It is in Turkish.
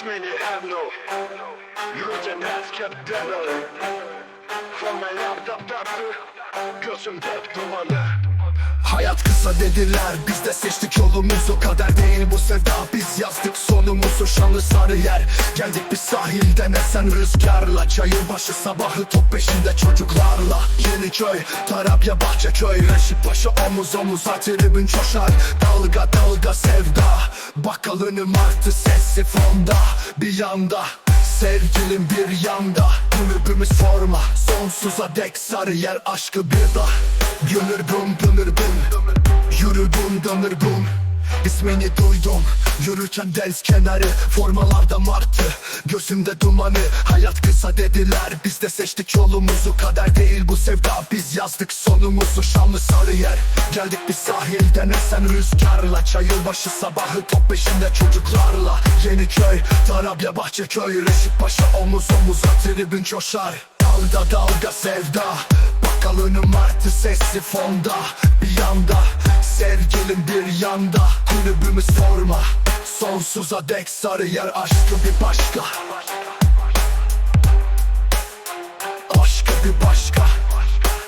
İsmini Emno Yürürken hep devre Forma yaptım derdi Gözümde dumanı Hayat kısa dediler biz de seçtik yolumuzu. Kader değil bu sevda biz yazdık Şanlı sarı yer geldik bir sahilden esen rüzgarla. Çayır başı sabahı top peşinde çocuklarla. Yeniköy, Tarabya, Bahçeköy Reşit başı omuz omuza tribün coşar Dalga dalga sevda. Bakkal önüm arttı sesi fonda. Bir yanda Sevgilim bir yanda. Kulübümüz forma. Sonsuza dek sarı yer aşkı bir da. Gönür bum dönür bum. Yürü bum dönür bum İsmini duydum. Yürürken deniz kenarı Formalarda martı. Gözümde dumanı Hayat kısa dediler. Biz de seçtik yolumuzu Kader değil bu sevda. Biz yazdık sonumuzu Şanlı sarı yer. Geldik bir sahilden esen rüzgarla. Çayırbaşı sabahı top peşinde çocuklarla. Yeniköy, Tarabya, Bahçeköy. Reşit Paşa omuz omuza tribün coşar. Dalga dalga sevda. Bakkal önüm arttı sesi fonda. Bir yanda Sevgilim bir yanda Kulübümüz forma Sonsuza dek sarı yer aşkı bir başka